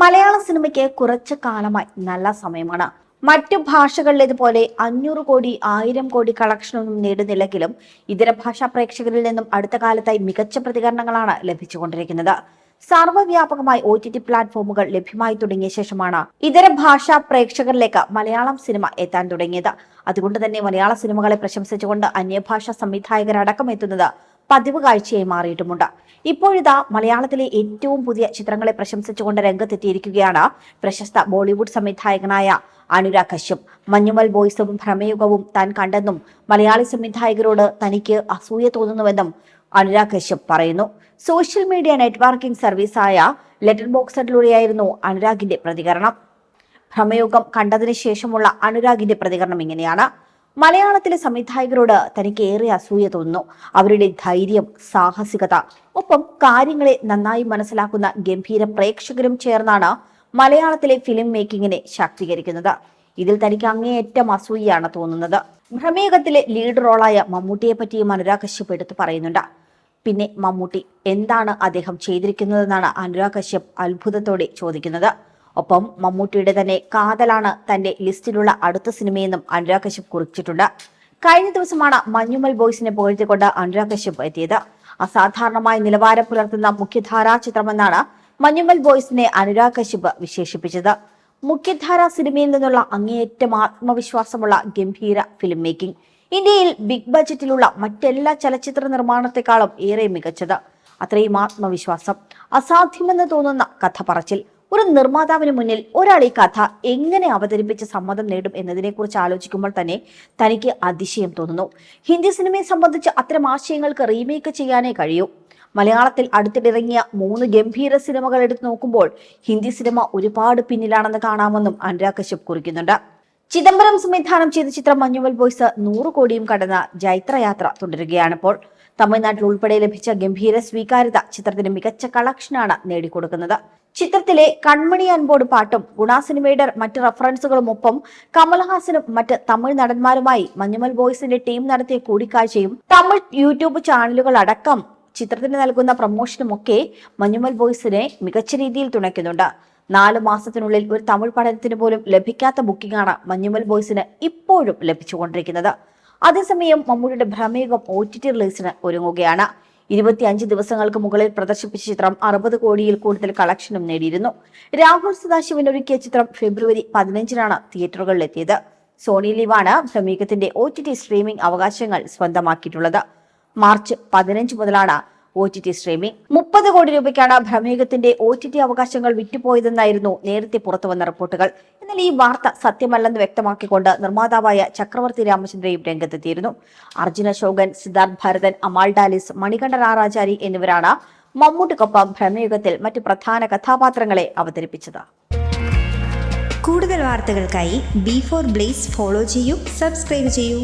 മലയാള സിനിമയ്ക്ക് കുറച്ചു കാലമായി നല്ല സമയമാണ്. മറ്റു ഭാഷകളിലേതുപോലെ അഞ്ഞൂറ് കോടി ആയിരം കോടി കളക്ഷനൊന്നും നേടുന്നില്ലെങ്കിലും ഇതര ഭാഷാ പ്രേക്ഷകരിൽ നിന്നും അടുത്ത കാലത്തായി മികച്ച പ്രതികരണങ്ങളാണ് ലഭിച്ചുകൊണ്ടിരിക്കുന്നത്. സർവവ്യാപകമായി ഒ ടി ടി പ്ലാറ്റ്ഫോമുകൾ ലഭ്യമായി തുടങ്ങിയ ശേഷമാണ് ഇതര ഭാഷാ പ്രേക്ഷകരിലേക്ക് മലയാളം സിനിമ എത്താൻ തുടങ്ങിയത്. അതുകൊണ്ട് തന്നെ മലയാള സിനിമകളെ പ്രശംസിച്ചുകൊണ്ട് അന്യഭാഷാ സംവിധായകരടക്കം എത്തുന്നത് പതിവ് കാഴ്ചയായി മാറിയിട്ടുമുണ്ട്. ഇപ്പോഴിതാ മലയാളത്തിലെ ഏറ്റവും പുതിയ ചിത്രങ്ങളെ പ്രശംസിച്ചുകൊണ്ട് രംഗത്തെത്തിയിരിക്കുകയാണ് പ്രശസ്ത ബോളിവുഡ് സംവിധായകനായ അനുരാഗ് കശ്യപ്. മഞ്ഞുമൽ ബോയ്സും ഭ്രമയുഗവും താൻ കണ്ടെന്നും മലയാളി സംവിധായകരോട് തനിക്ക് അസൂയ തോന്നുന്നുവെന്നും അനുരാഗ് കശ്യപ് പറയുന്നു. സോഷ്യൽ മീഡിയ നെറ്റ്വർക്കിംഗ് സർവീസായ ലെറ്റർ ബോക്സിലൂടെയായിരുന്നു അനുരാഗിന്റെ പ്രതികരണം. ഭ്രമയുഗം കണ്ടതിന് ശേഷമുള്ള അനുരാഗിന്റെ പ്രതികരണം ഇങ്ങനെയാണ്. മലയാളത്തിലെ സംവിധായകരോട് തനിക്ക് ഏറെ അസൂയ തോന്നുന്നു. അവരുടെ ധൈര്യം സാഹസികത ഒപ്പം കാര്യങ്ങളെ നന്നായി മനസ്സിലാക്കുന്ന ഗംഭീര പ്രേക്ഷകരും ചേർന്നാണ് മലയാളത്തിലെ ഫിലിം മേക്കിങ്ങിനെ ശാക്തീകരിക്കുന്നത്. ഇതിൽ തനിക്ക് അങ്ങേയറ്റം അസൂയയാണ് തോന്നുന്നത്. ഭ്രമേകത്തിലെ ലീഡ് റോളായ മമ്മൂട്ടിയെ പറ്റിയും അനുരാഗ് കശ്യപ് എടുത്തു പറയുന്നുണ്ട്. പിന്നെ മമ്മൂട്ടി എന്താണ് അദ്ദേഹം ചെയ്തിരിക്കുന്നതെന്നാണ് അനുരാഗ് കശ്യപ് അത്ഭുതത്തോടെ ചോദിക്കുന്നത്. ഒപ്പം മമ്മൂട്ടിയുടെ തന്നെ കാതലാണ് തന്റെ ലിസ്റ്റിലുള്ള അടുത്ത സിനിമയെന്നും അനുരാഗ് കശ്യപ് കുറിച്ചിട്ടുണ്ട്. കഴിഞ്ഞ ദിവസമാണ് മഞ്ഞുമൽ ബോയ്സിനെ പുകഴ്ത്തിക്കൊണ്ട് അനുരാഗ് കശ്യപ് എത്തിയത്. അസാധാരണമായ നിലവാരം പുലർത്തുന്ന മുഖ്യധാരാ ചിത്രമെന്നാണ് മഞ്ഞുമൽ ബോയ്സിനെ അനുരാഗ് കശ്യപ് വിശേഷിപ്പിച്ചത്. മുഖ്യധാരാ സിനിമയിൽ നിന്നുള്ള അങ്ങേയറ്റം ആത്മവിശ്വാസമുള്ള ഗംഭീര ഫിലിം മേക്കിംഗ് ഇന്ത്യയിൽ ബിഗ് ബജറ്റിലുള്ള മറ്റെല്ലാ ചലച്ചിത്ര നിർമ്മാണത്തെക്കാളും ഏറെ മികച്ചത്. അത്രയും ആത്മവിശ്വാസം അസാധ്യമെന്ന് തോന്നുന്ന കഥ പറച്ചിൽ ഒരു നിർമ്മാതാവിന് മുന്നിൽ ഒരാൾ ഈ കഥ എങ്ങനെ അവതരിപ്പിച്ച് സമ്മതം നേടും എന്നതിനെക്കുറിച്ച് ആലോചിക്കുമ്പോൾ തന്നെ തനിക്ക് അതിശയം തോന്നുന്നു. ഹിന്ദി സിനിമയെ സംബന്ധിച്ച് അത്തരം ആശയങ്ങൾക്ക് റീമേക്ക് ചെയ്യാനേ കഴിയൂ. മലയാളത്തിൽ അടുത്തിടിറങ്ങിയ മൂന്ന് ഗംഭീര സിനിമകൾ എടുത്തു നോക്കുമ്പോൾ ഹിന്ദി സിനിമ ഒരുപാട് പിന്നിലാണെന്ന് കാണാമെന്നും അനുരാഗ് കശ്യപ് കുറിക്കുന്നുണ്ട്. ചിദംബരം സംവിധാനം ചെയ്ത ചിത്രം മഞ്ഞുവൽ ബോയ്സ് നൂറ് കോടിയും കടന്ന ജൈത്രയാത്ര തുടരുകയാണിപ്പോൾ തമിഴ്നാട്ടിൽ ഉൾപ്പെടെ ലഭിച്ച ഗംഭീര സ്വീകാര്യത ചിത്രത്തിന് മികച്ച കളക്ഷനാണ് നേടിക്കൊടുക്കുന്നത്. ചിത്രത്തിലെ കൺമണി അൻപോട് പാട്ടും ഗുണ സിനിമയുടെ മറ്റ് റഫറൻസുകളും ഒപ്പം കമൽഹാസനും മറ്റ് തമിഴ് നടന്മാരുമായി മഞ്ഞുമൽ ബോയ്സിന്റെ ടീം നടത്തിയ കൂടിക്കാഴ്ചയും തമിഴ് യൂട്യൂബ് ചാനലുകൾ അടക്കം ചിത്രത്തിന് നൽകുന്ന പ്രമോഷനുമൊക്കെ മഞ്ഞുമൽ ബോയ്സിനെ മികച്ച രീതിയിൽ തുണയ്ക്കുന്നുണ്ട്. നാല് മാസത്തിനുള്ളിൽ ഒരു തമിഴ് പഠനത്തിന് പോലും ലഭിക്കാത്ത ബുക്കിംഗാണ് മഞ്ഞുമൽ ബോയ്സിന് ഇപ്പോഴും ലഭിച്ചുകൊണ്ടിരിക്കുന്നത്. അതേസമയം മമ്മൂടിയുടെ ഭ്രമയുഗം ഒ ടി ടി റിലീസിന് ഒരുങ്ങുകയാണ്. ഇരുപത്തിയഞ്ച് ദിവസങ്ങൾക്ക് മുകളിൽ പ്രദർശിപ്പിച്ച ചിത്രം അറുപത് കോടിയിൽ കൂടുതൽ കളക്ഷനും നേടിയിരുന്നു. രാഹുൽ സദാശിവൻ ഒരുക്കിയ ചിത്രം ഫെബ്രുവരി പതിനഞ്ചിനാണ് തിയേറ്ററുകളിലെത്തിയത്. സോണി ലിവാണ് സമീകത്തിന്റെ ഒ ടി ടി സ്ട്രീമിംഗ് അവകാശങ്ങൾ സ്വന്തമാക്കിയിട്ടുള്ളത്. മാർച്ച് പതിനഞ്ച് മുതലാണ് ഒ ടി ടി സ്ട്രീമിംഗ് മുപ്പത് കോടി രൂപയ്ക്കാണ് ഭ്രമേകത്തിന്റെ ഒ ടി ടി അവകാശങ്ങൾ വിറ്റുപോയതെന്നായിരുന്നു നേരത്തെ പുറത്തുവന്ന റിപ്പോർട്ടുകൾ. എന്നാൽ ഈ വാർത്ത സത്യമല്ലെന്ന് വ്യക്തമാക്കിക്കൊണ്ട് നിർമ്മാതാവായ ചക്രവർത്തി രാമചന്ദ്രയും രംഗത്തെത്തിയിരുന്നു. അർജുന ശോകൻ സിദ്ധാർത്ഥ് ഭരതൻ അമാൾ ഡാലിസ് മണികണ്ഠൻ ആറാചാരി എന്നിവരാണ് മമ്മൂട്ടിക്കൊപ്പം ഭ്രമയുഗത്തിൽ മറ്റു പ്രധാന കഥാപാത്രങ്ങളെ അവതരിപ്പിച്ചത്. കൂടുതൽ വാർത്തകൾക്കായി ബി ഫോർ ബ്ലേസ് ഫോളോ ചെയ്യൂ സബ്സ്ക്രൈബ് ചെയ്യൂ.